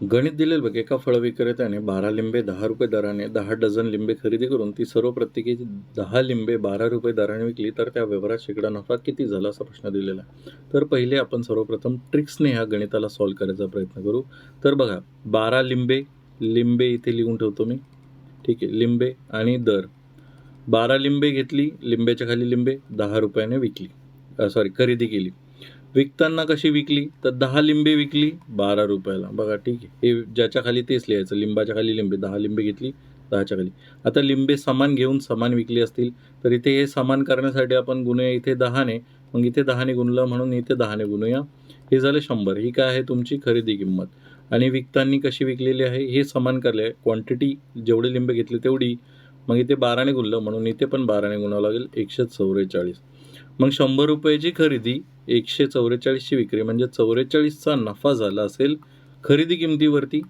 गणित दिलेलं बघ एका फळ विक्रेत्याने बारा लिंबे दहा रुपये दराने दहा डझन लिंबे खरेदी करून ती सर्व प्रत्येकी दहा लिंबे बारा रुपये दराने विकली तर त्या व्यवहारात शेकडा नफा किती झाला असा प्रश्न दिलेला. आहे तर पहिले आपण सर्वप्रथम ट्रिक्सने ह्या गणिताला सॉल्व करायचा प्रयत्न करू. तर बघा बारा लिंबे लिंबे इथे लिहून ठेवतो मी. ठीक आहे लिंबे आणि दर. बारा लिंबे घेतली लिंबेच्या खाली लिंबे दहा रुपयाने विकली. सॉरी खरेदी केली. विकताना कशी विकली? तर दहा लिंबे विकली बारा रुपयाला. बघा ठीक आहे. हे ज्याच्या खाली तेच लिहायचं. लिंबाच्या खाली लिंबे. दहा लिंबे घेतली दहाच्या खाली. आता लिंबे समान घेऊन समान विकली असतील तर इथे हे समान करण्यासाठी आपण गुणूया इथे दहाने. मग इथे दहाने गुणलं म्हणून इथे दहाने गुणूया. हे झाले शंभर. ही काय आहे तुमची खरेदी किंमत. आणि विकताना कशी विकलेली आहे? हे समान करले क्वांटिटी जेवढे लिंबे घेतले तेवढी. मग इथे बाराने गुणलं म्हणून इथे पण बाराने गुणावं लागेल. एकशे चौवेचाळीस मग शंभर रुपयाची खरेदी एकशे चौवेचाळीसची विक्री म्हणजे चौवेचाळीसचा नफा झाला असेल खरेदी किमतीवरती?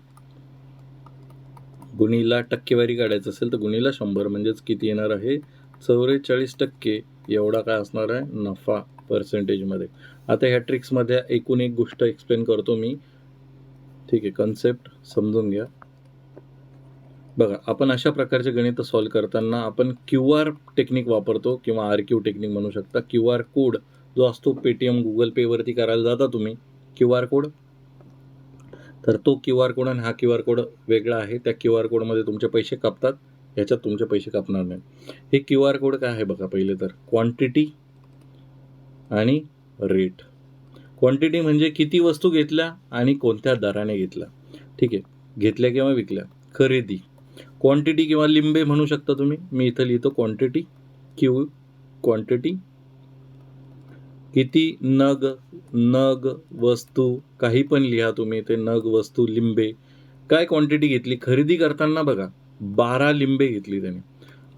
गुणीला टक्केवारी काढायचं असेल तर गुणीला शंभर म्हणजेच किती येणार आहे? चौवेचाळीस टक्के एवढा काय असणार आहे? नफा पर्सेंटेजमध्ये आता ह्या ट्रिक्समध्ये एकूण एक गोष्ट एक्सप्लेन करतो मी. ठीक आहे कन्सेप्ट समजून घ्या. बघा आपण अशा प्रकारचे गणित सॉल्व करताना आपण क्यू आर टेक्निक वापरतो किंवा आर क्यू टेक्निक म्हणू शकता. क्यू आर कोड जो असतो पेटीएम गुगल पेवरती करायला जाता तुम्ही. क्यू आर कोड तर तो क्यू आर कोड आणि हा क्यू आर कोड वेगळा आहे. त्या क्यू आर कोडमध्ये तुमचे पैसे कापतात. ह्याच्यात तुमचे पैसे कापणार नाही. हे क्यू आर कोड काय आहे बघा पहिले तर? क्वांटिटी आणि रेट क्वांटिटी म्हणजे किती वस्तू घेतल्या आणि कोणत्या दराने घेतल्या. ठीक आहे. घेतल्या किंवा विकल्या. खरेदी. क्वांटिटी किंवा लिंबे म्हणू शकता तुम्ही. मी इथं लिहितो क्वांटिटी क्यू क्वांटिटी किती नग नग वस्तू काही पण लिहा तुम्ही ते नग वस्तू लिंबे. काय क्वांटिटी घेतली? खरेदी करताना बघा बारा लिंबे घेतली त्याने.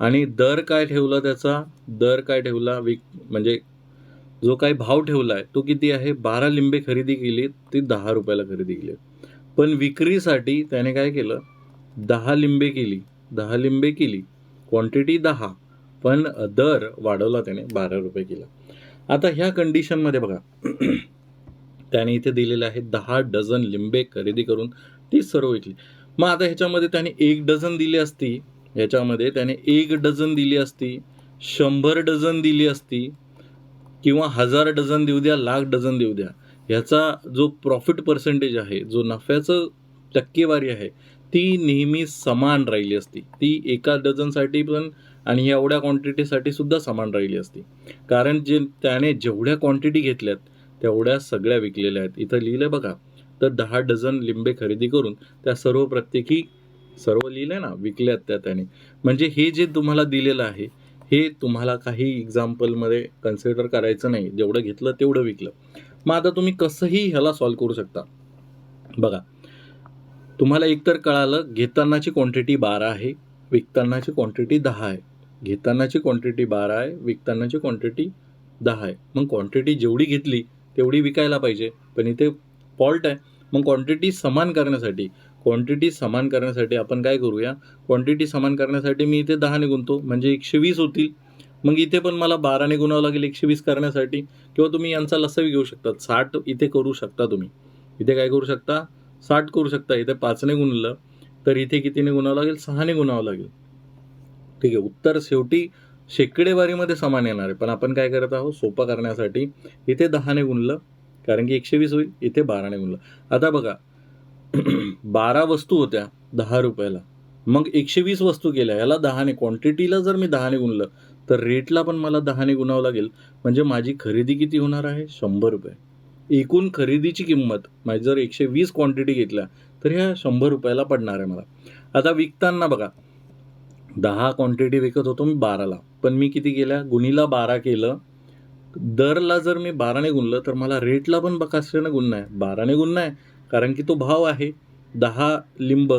आणि दर काय ठेवला त्याचा? दर काय ठेवला? विक म्हणजे जो काही भाव ठेवला आहे तो किती आहे? बारा लिंबे खरेदी केली ती दहा रुपयाला खरेदी केली पण विक्रीसाठी त्याने काय केलं? दहा लिंबे केली दहा लिंबे केली क्वांटिटी दहा पण दर वाढवला त्याने बारा रुपये केला. आता ह्या कंडिशनमध्ये बघा त्याने इथे दिलेले आहे दहा डझन लिंबे खरेदी करून ती सर्व विकली. मग आता ह्याच्यामध्ये त्याने एक डझन दिली असती ह्याच्यामध्ये त्याने एक डझन दिली असती शंभर डझन दिली असती किंवा हजार डझन देऊ द्या लाख डझन देऊ द्या ह्याचा जो प्रॉफिट पर्सेंटेज आहे जो नफ्याचं टक्केवारी आहे ती नेहमी समान राहिली असती. ती एका डझनसाठी पण आणि एवढ्या क्वांटिटीसाठी सुद्धा समान राहिली असती. कारण जे त्याने जेवढ्या क्वांटिटी घेतल्यात तेवढ्या सगळ्या विकलेल्या आहेत. इथं लिहिलं बघा तर दहा डझन लिंबे खरेदी करून त्या सर्व प्रत्येकी सर्व लिहिलं ना विकल्यात त्या त्याने. म्हणजे हे जे तुम्हाला दिलेलं आहे हे तुम्हाला काही एक्झाम्पलमध्ये कन्सिडर करायचं नाही. जेवढं घेतलं तेवढं विकलं. मग आता तुम्ही कसंही ह्याला सॉल्व करू शकता. बघा तुम्हाला एकतर कळालं घेतानाची क्वांटिटी बारा आहे विकतानाची क्वांटिटी दहा आहे. घेतानाची क्वांटिटी बारा आहे विकतानाची क्वांटिटी दहा आहे. मग क्वांटिटी जेवढी घेतली तेवढी विकायला पाहिजे. पण इथे फॉल्ट आहे. मग क्वांटिटी समान करण्यासाठी क्वांटिटी समान करण्यासाठी आपण काय करूया? क्वांटिटी समान करण्यासाठी मी इथे दहाने गुणतो म्हणजे एकशे वीस होतील. मग इथे पण मला बाराने गुणावं लागेल एकशे वीस करण्यासाठी. किंवा तुम्ही यांचा लसवी घेऊ शकता. साठ इथे करू शकता तुम्ही. इथे काय करू शकता? साठ करू शकता. इथे पाचने गुणलं तर इथे कितीने गुणावं लागेल? सहाने गुणावं लागेल. ठीक आहे. उत्तर शेवटी शेकडेवारीमध्ये समान येणार आहे. पण आपण काय करत आहोत? सोपं करण्यासाठी इथे दहाने गुणलं कारण की एकशे वीस होईल. इथे बाराने गुणलं. आता बघा. बारा वस्तू होत्या दहा रुपयाला. मग एकशे वीस वस्तू केल्या. याला दहाने क्वांटिटीला जर मी दहाने गुणलं तर रेटला पण मला दहाने गुणावं लागेल. म्हणजे माझी खरेदी किती होणार आहे? शंभर रुपये. एकूण खरेदीची किंमत म्हणजे जर एकशे वीस क्वांटिटी घेतल्या तर ह्या शंभर रुपयाला पडणार आहे मला. आता विकताना बघा दहा क्वांटिटी विकत होतो मी बाराला. पण मी किती केल्या? गुणीला बारा केलं. दरला जर मी बाराने गुणलं तर मला रेटला पण कशाने गुणणं आहे. बाराने गुणणं आहे कारण की तो भाव आहे. दहा लिंब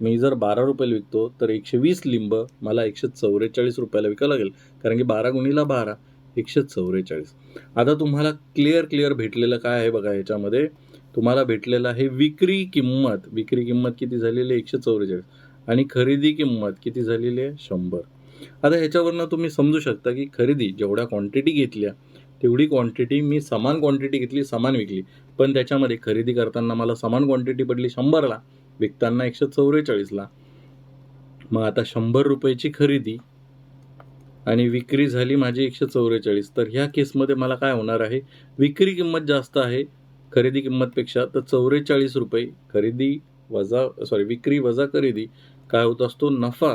मी जर बारा रुपयाला विकतो तर एकशे वीस लिंब मला एकशे चौवेचाळीस रुपयाला विकावं लागेल. कारण की बारा गुणीला बारा. एकशे चौवेचाळीस. आता तुम्हाला क्लिअर क्लिअर भेटलेलं काय आहे बघा याच्यामध्ये? तुम्हाला भेटलेलं आहे विक्री किंमत. विक्री किंमत किती झालेली आहे? एकशे चौवेचाळीस. आणि खरेदी किंमत किती झालेली आहे? शंभर. आता ह्याच्यावरनं तुम्ही समजू शकता की खरेदी जेवढ्या क्वांटिटी घेतल्या तेवढी क्वांटिटी मी समान क्वांटिटी घेतली समान विकली. पण त्याच्यामध्ये खरेदी करताना मला समान क्वांटिटी पडली शंभरला विकताना एकशे चौवेचाळीसला. मग आता शंभर रुपयाची खरेदी आणि विक्री झाली माझी एकशे चौवेचाळीस. तर ह्या केसमध्ये मला काय होणार आहे? विक्री किंमत जास्त आहे खरेदी किंमतपेक्षा तर चौवेचाळीस रुपये खरेदी वजा सॉरी विक्री वजा खरेदी काय होत असतो? नफा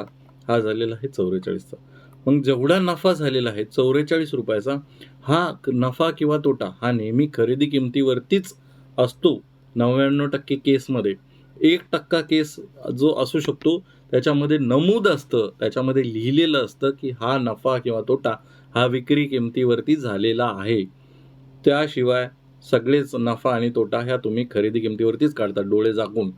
हा झालेला आहे चौवेचाळीसचा. मग जेवढा नफा झालेला आहे चौवेचाळीस रुपयाचा हा नफा किंवा तोटा हा नेहमी खरेदी किमतीवरतीच असतो नव्याण्णव टक्के केसमध्ये. एक टक्का केस जो असू शकतो त्याच्यामध्ये नमूद असतं त्याच्यामध्ये लिहिलेलं असतं की हा नफा किंवा तोटा हा विक्री किमतीवरती झालेला आहे. त्याशिवाय सगळेच नफा आणि तोटा ह्या तुम्ही खरेदी किमतीवरतीच काढतात डोळे झाकून.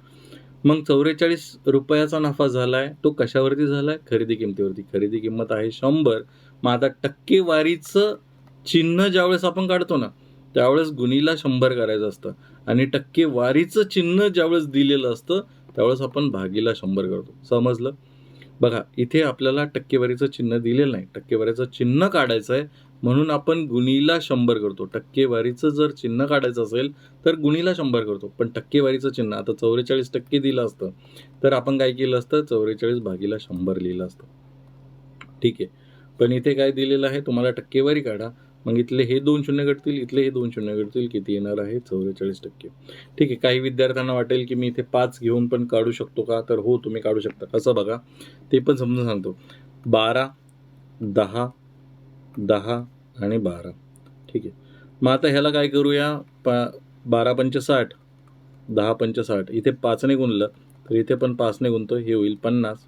मग चौवेचाळीस रुपयाचा नफा झालाय तो कशावरती झालाय? खरेदी किमतीवरती. खरेदी किंमत आहे शंभर मग आता टक्केवारीचं चिन्ह ज्यावेळेस आपण काढतो ना त्यावेळेस गुणीला शंभर करायचं असतं. आणि टक्केवारीचं चिन्ह ज्यावेळेस दिलेलं असतं त्यावेळेस आपण भागीला शंभर करतो. समजलं? बघा इथे आपल्याला टक्केवारीचं चिन्ह दिलेलं नाही. टक्केवारीचं चिन्ह काढायचं आहे म्हणून आपण गुणीला शंभर करतो. टक्केवारीचं जर चिन्ह काढायचं असेल तर गुणीला शंभर करतो. पण टक्केवारीचं चिन्ह आता चौवेचाळीस टक्के दिलं असतं तर आपण काय केलं असतं? चौवेचाळीस भागीला शंभर लिहिलं असतं. ठीक आहे. पण इथे काय दिलेलं आहे? तुम्हाला टक्केवारी काढा. मग इथले हे दोन शून्य घडतील इथले हे दोन शून्य घडतील किती येणार आहे? चौवेचाळीस टक्के. ठीक आहे काही विद्यार्थ्यांना वाटेल की मी इथे पाच घेऊन पण काढू शकतो का? तर हो तुम्ही काढू शकता. कसं बघा. ते पण समजून सांगतो. बारा दहा दहा आणि बारा. ठीक आहे. मग आता ह्याला काय करूया? पा बारा पंच साठ दहा पंच साठ इथे पाचने गुणलं तर इथे पण पाचने गुणतो हे होईल पन्नास.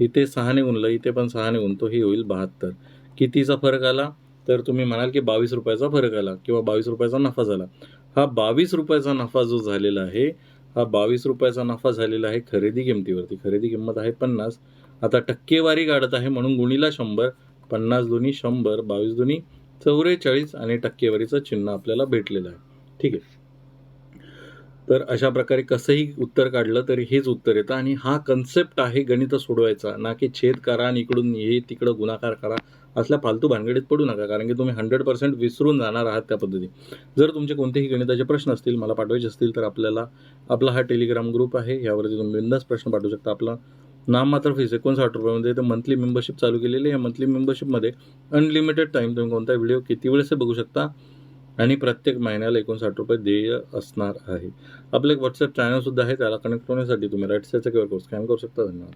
इथे सहाने गुणलं इथे पण सहाने गुणतो हे होईल बहात्तर. कितीचा फरक आला? तर तुम्ही म्हणाल की बावीस रुपयाचा फरक आला किंवा बावीस रुपयाचा नफा झाला. हा बावीस रुपयाचा नफा जो झालेला आहे हा बावीस रुपयाचा नफा झालेला आहे खरेदी किमतीवरती. खरेदी किंमत आहे पन्नास. आता टक्केवारी काढत आहे म्हणून गुणीला शंभर पन्नास दोन्ही शंभर बावीस दोन्ही चौवेचाळीस आणि टक्केवारीचं चिन्ह आपल्याला भेटलेलं आहे. ठीक आहे. तर अशा प्रकारे कसंही उत्तर काढलं तरी हेच उत्तर येतं. आणि हा कन्सेप्ट आहे गणित सोडवायचा. ना की छेद करा आणि इकडून हे तिकडं गुणाकार करा. असल्या फालतू भानगडीत पडू नका. कारण की तुम्ही हंड्रेड पर्सेंट विसरून जाणार आहात त्या पद्धती जर तुमचे कोणतेही गणिताचे प्रश्न असतील मला पाठवायचे असतील तर आपल्याला आपला हा टेलिग्राम ग्रुप आहे. यावरती तुम्ही बिंदास प्रश्न पाठवू शकता. आपला नाम मात्र फीस एकोणसाठ रुपयामध्ये तर मंथली मेंबरशिप चालू केलेली आहे. मंथली मेंबरशिपमध्ये अनलिमिटेड टाईम तुम्ही कोणता व्हिडिओ किती वेळेस बघू शकता. आणि प्रत्येक महिन्याला एकोणसाठ रुपये देय असणार आहे. आपलं एक व्हॉट्सअप चॅनलसुद्धा आहे त्याला कनेक्ट होण्यासाठी तुम्ही राईट साईडचा क्यू आर कोड स्कॅन करू शकता. धन्यवाद.